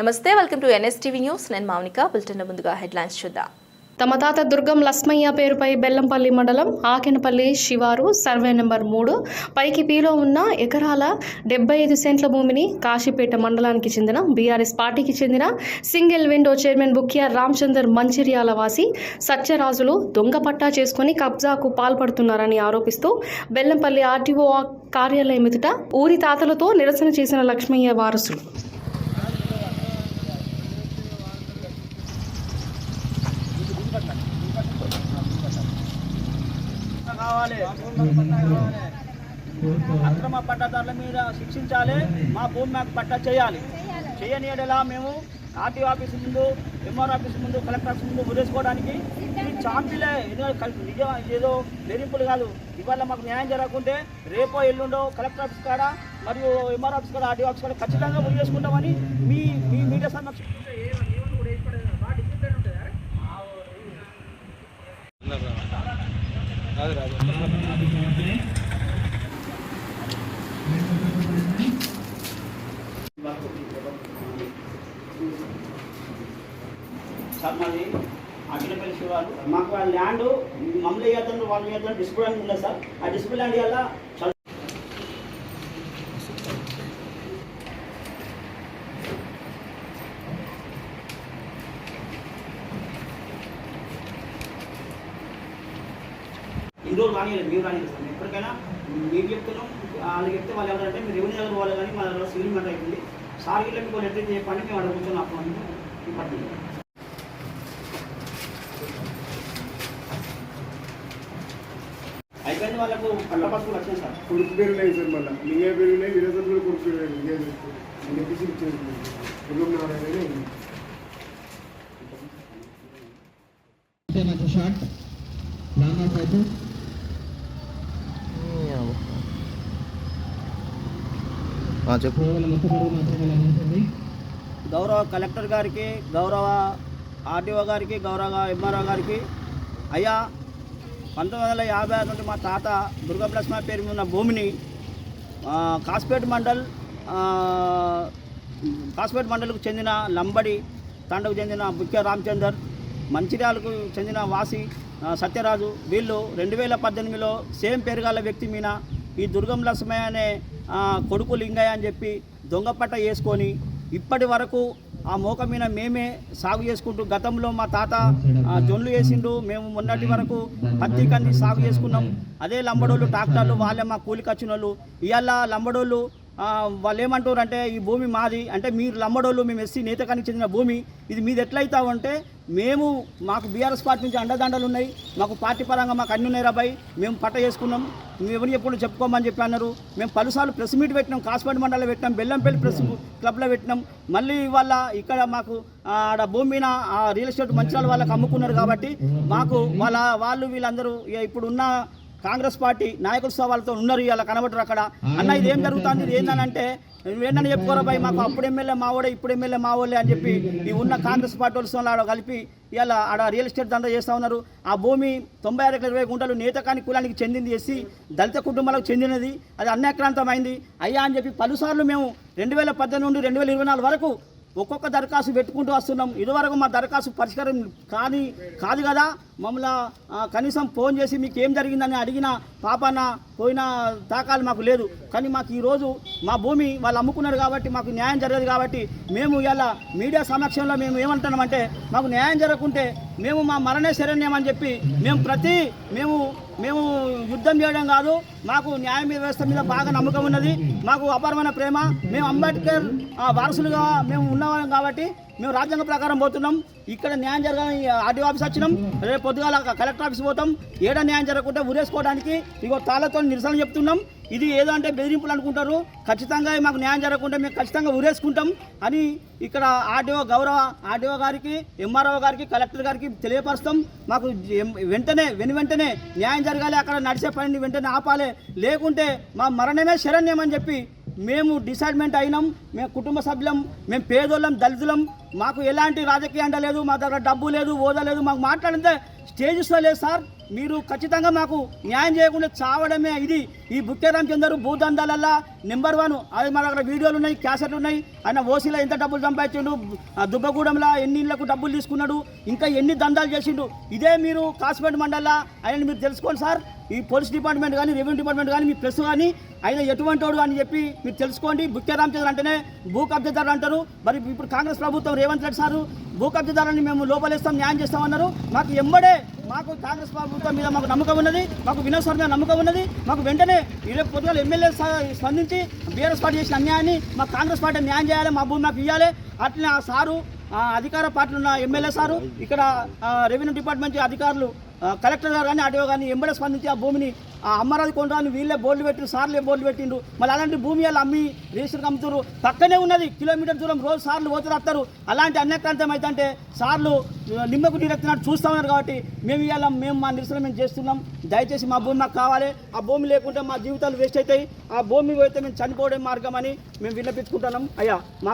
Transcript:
నమస్తే welcome to NSTV news. నేను Mounika. Bulletin ముందుగా హెడ్లైన్స్ చూద్దాం. తమ తాత దుర్గం లస్మయ్య పేరుపై బెల్లంపల్లి మండలం ఆకెనపల్లి శివారు సర్వే నెంబర్ మూడు. పైకి పీలో ఉన్న ఎకరాల డెబ్బై ఐదు సెంట్ల భూమిని కాశీపేట మండలానికి చెందిన బీఆర్ఎస్ పార్టీకి చెందిన single window chairman Bukya Ramachandar Mancherial వాసి సత్యరాజులు దొంగ పట్టా చేసుకుని కబ్జాకు పాల్పడుతున్నారని ఆరోపిస్తూ బెల్లంపల్లి ఆర్టీఓ కార్యాలయం ఎదుట ఊరి తాతలతో నిరసన చేసిన లక్ష్మయ్య వారసులు. కావాలి. అక్రమ పట్టాదారుల మీద శిక్షించాలి. మా భూమి మాకు పట్టా చేయాలి. చేయని ఎడలా మేము ఆర్టీ ఆఫీస్ ముందు ఎంఆర్ ఆఫీస్ ముందు కలెక్టర్ ఆఫీస్ ముందు ఉరేసుకోవడానికి ఇది చాంపిలే ఏదో నిజం ఏదో బెదిరింపులు కాదు. ఇవాళ మాకు న్యాయం జరగకుంటే రేపో ఎల్లుండో కలెక్టర్ ఆఫీస్ కాడ మరియు ఎంఆర్ ఆఫీస్ కాడ ఆర్టీ ఆఫీస్ కాడ ఖచ్చితంగా ఉరేసుకుంటామని మీ మీ మీడియా సమక్ష సార్ మాది అఖిలపల్లి శివారు. మాకు ఆ ల్యాండ్ మమ్మల్ని చేద్దాం వాళ్ళు చేద్దాం డిస్ప్యూట్ ల్యాండ్ ఉన్నది సార్? ఆ డిస్ప్యూట్ ల్యాండ్ వల్ల చాలా ఇన్ని రోజులు రానియలేదు మీరు రానియలేదు సార్. ఎప్పటికైనా మీరు చెప్తున్నాం వాళ్ళు చెప్తే వాళ్ళు ఎవరంటే మీరు రెవెన్యూ దగ్గర పోవాలి కానీ మా దగ్గర సివిల్ మ్యాటర్ అయిపోయింది. సార్ గిట్ల మీకు లెటర్ చెప్పండి మేము అక్కడ కూర్చొని అప్పుడు ఇప్పటి అయిపోయింది వాళ్ళకు పసుపు వచ్చింది సార్. కొడుకు పేరు లేదు సార్ మళ్ళీ. పేరు లేదు కూడా కొడుకు పేరు లేదు ఇచ్చేది నాకు షార్ట్. లాంగ్ ఆఫ్ అయితే చెప్పు. గౌరవ కలెక్టర్ గారికి గౌరవ ఆర్డీఓ గారికి గౌరవ ఎంఆర్ఓ గారికి అయ్యా పంతొమ్మిది వందల యాభై ఆరు నుండి మా తాత దుర్గప్లస్మ పేరు మీద ఉన్న భూమిని కాస్పేట్ మండల్ కాస్పేట్ మండల్కు చెందిన లంబడి తండకు చెందిన బుక్య రామచందర్ మంచిర్యాలకు చెందిన వాసి సత్యరాజు వీళ్ళు రెండు వేల పద్దెనిమిదిలో సేమ్ పేరు వ్యక్తి మీద ఈ దుర్గం లక్ష్మయ్య అనే కొడుకు లింగయ్య అని చెప్పి దొంగపట్ట వేసుకొని ఇప్పటి వరకు ఆ మోక మీద మేమే సాగు చేసుకుంటూ గతంలో మా తాత జొన్లు వేసిండు. మేము మొన్నటి వరకు పత్తి కంది సాగు చేసుకున్నాం. అదే లంబడోళ్ళు ట్రాక్టర్లు వాళ్ళే మా కూలికి వచ్చిన వాళ్ళు ఇవాళ లంబడోళ్ళు వాళ్ళు ఏమంటారు అంటే ఈ భూమి మాది. అంటే మీరు లంబడోళ్ళు మేము ఎస్సీ నేతకానికి చెందిన భూమి. ఇది మీది ఎట్లయితామంటే మేము మాకు బీఆర్ఎస్ పార్టీ నుంచి అండదండలు ఉన్నాయి. మాకు పార్టీ పరంగా మాకు అన్ని ఉన్నాయి రాబాయి మేము పట్ట చేసుకున్నాం. మేము ఎవరిని ఎప్పుడు చెప్పుకోమని చెప్పి అన్నారు. మేము పలుసార్లు ప్రెస్ మీట్ పెట్టినాం. కాస్పేట మండలిలో పెట్టినాం. బెల్లంపల్లి ప్రెస్ క్లబ్లో పెట్టినాం. మళ్ళీ ఇవాళ ఇక్కడ మాకు ఆడ భూమి మీద ఆ రియల్ ఎస్టేట్ మంచాల వాళ్ళకి అమ్ముకున్నారు కాబట్టి మాకు వాళ్ళ వాళ్ళు వీళ్ళందరూ ఇక ఇప్పుడున్న కాంగ్రెస్ పార్టీ నాయకుల సవాళ్ళతో ఉన్నారు ఇలా కనబడరు అక్కడ. అన్న ఇది ఏం జరుగుతుంది? ఇది ఏంటంటే ఏంటని చెప్పుకోరా భయ్ మాకు అప్పుడు ఎమ్మెల్యే మావోడే ఇప్పుడు ఎమ్మెల్యే మావోలే అని చెప్పి ఈ ఉన్న కాంగ్రెస్ పార్టీ వాళ్ళు ఆడ కలిపి ఇలా ఆడ రియల్ ఎస్టేట్ దందా చేస్తూ ఉన్నారు. ఆ భూమి తొంభై ఆరు ఎకరాల ఇరవై గుంటలు నేతకాని కులానికి చెందింది చేసి దళిత కుటుంబాలకు చెందినది. అది అన్యాక్రాంతమైంది. అయ్యా అని చెప్పి పలుసార్లు మేము రెండు వేల పద్దెనిమిది నుండి రెండు వేల ఇరవై నాలుగు వరకు ఒక్కొక్క దరఖాస్తు పెట్టుకుంటూ వస్తున్నాం. ఇదివరకు మా దరఖాస్తు పరిష్కారం కాని కాదు కదా. మమ్మల్ని కనీసం ఫోన్ చేసి మీకు ఏం జరిగిందని అడిగిన పాపన పోయిన దాఖలు మాకు లేదు. కానీ మాకు ఈరోజు మా భూమి వాళ్ళు అమ్ముకున్నారు కాబట్టి మాకు న్యాయం జరగదు కాబట్టి మేము ఇలా మీడియా సమక్షంలో మేము ఏమంటున్నామంటే మాకు న్యాయం జరగకుంటే మేము మా మరణే శరణ్యం అని చెప్పి మేము ప్రతి మేము మేము యుద్ధం చేయడం కాదు. మాకు న్యాయ వ్యవస్థ మీద బాగా నమ్మకం ఉన్నది. మాకు అపారమైన ప్రేమ. మేము అంబేద్కర్ వారసులుగా మేము ఉన్నవాళ్ళం కాబట్టి మేము రాజ్యాంగ ప్రకారం పోతున్నాం. ఇక్కడ న్యాయం జరగాలని ఆర్డీ ఆఫీస్ వచ్చినాం. రేపు పొద్దుగాల కలెక్టర్ ఆఫీస్ పోతాం. ఏడా న్యాయం జరగకుండా ఉరేసుకోవడానికి ఇగో తాళతో నిరసన చెప్తున్నాం. ఇది ఏదో అంటే బెదిరింపులు అనుకుంటారు. ఖచ్చితంగా మాకు న్యాయం జరగకుండా మేము ఖచ్చితంగా ఉరేసుకుంటాం అని ఇక్కడ ఆర్డీఓ గౌరవ ఆర్డీఓ గారికి ఎంఆర్ఓ గారికి కలెక్టర్ గారికి తెలియపరుస్తాం. మాకు వెంటనే వెను వెంటనే న్యాయం జరగాలి. అక్కడ నడిచే పనిని వెంటనే ఆపాలి. లేకుంటే మా మరణమే శరణ్యం అని చెప్పి మేము డిసైడ్మెంట్ అయినాం. మేము కుటుంబ సభ్యులం మేము పేదోళ్ళం దళితులం. మాకు ఎలాంటి రాజకీయ అండ లేదు మా దగ్గర డబ్బు లేదు హోదా లేదు మాకు మాట్లాడితే స్టేజెస్లో లేదు సార్. మీరు ఖచ్చితంగా మాకు న్యాయం చేయకుండా చావడమే ఇది. ఈ బుక్కే రామచందర్ భూదందాలల్లా నెంబర్ వన్. అది మా దగ్గర వీడియోలు ఉన్నాయి క్యాసెట్లు ఉన్నాయి. ఆయన ఓసీలో ఎంత డబ్బులు సంపాదించిండు దుబ్బగూడెంలో ఎన్ని ఇళ్ళకు డబ్బులు తీసుకున్నాడు ఇంకా ఎన్ని దందాలు చేసిండు. ఇదే మీరు కాసిపేట మండలా ఆయన మీరు తెలుసుకోండి సార్. ఈ పోలీస్ డిపార్ట్మెంట్ కానీ రెవెన్యూ డిపార్ట్మెంట్ కానీ మీ ప్రెస్ కానీ ఆయన ఎటువంటి వాడు అని చెప్పి మీరు తెలుసుకోండి. బుక్కే రామచంద్ర అంటేనే భూ కబ్జదారులు అంటారు. మరి ఇప్పుడు కాంగ్రెస్ ప్రభుత్వం రేవంత్ రెడ్డి సారు భూ కబ్జదారులని మేము లోపలేస్తాం న్యాయం చేస్తామన్నారు మాకు ఎంబడే మాకు కాంగ్రెస్ ప్రభుత్వం మీద మాకు నమ్మకం ఉన్నది. మాకు వినోద్ మీద నమ్మకం ఉన్నది. మాకు వెంటనే ఈరోజు పొద్దున ఎమ్మెల్యే స్పందించి బీఆర్ఎస్ పార్టీ చేసిన అన్యాయాన్ని మా కాంగ్రెస్ పార్టీ న్యాయం చేయాలి మా భూమి మాకు ఇవ్వాలి అట్లనే ఆ సారు ఆ అధికార పార్టీలు ఉన్న ఎమ్మెల్యే సారు ఇక్కడ రెవెన్యూ డిపార్ట్మెంట్ అధికారులు కలెక్టర్ గారు కానీ ఆర్డీఓ కానీ ఎంబడే స్పందించి ఆ భూమిని ఆ అమ్మరాజు కొండరాని వీళ్ళే బోర్డులు పెట్టిండు సార్లే బోర్డులు పెట్టిండు మళ్ళీ అలాంటి భూమి వాళ్ళు అమ్మి రిజిస్టర్ అమ్ముతారు పక్కనే ఉన్నది కిలోమీటర్ దూరం రోజు సార్లు పోతూ వస్తారు అలాంటి అన్యక్రాంతం అయితే సార్లు నిమ్మకు నీరెత్తినట్టు చూస్తూ ఉన్నారు కాబట్టి మేము ఇవాళ మేము మా నిరసన మేము చేస్తున్నాం. దయచేసి మా భూమి మాకు కావాలి. ఆ భూమి లేకుంటే మా జీవితాలు వేస్ట్ అవుతాయి. ఆ భూమి పోతే మేము చనిపోవడం మార్గం అని మేము విన్నపించుకుంటున్నాం. అయ్యా మా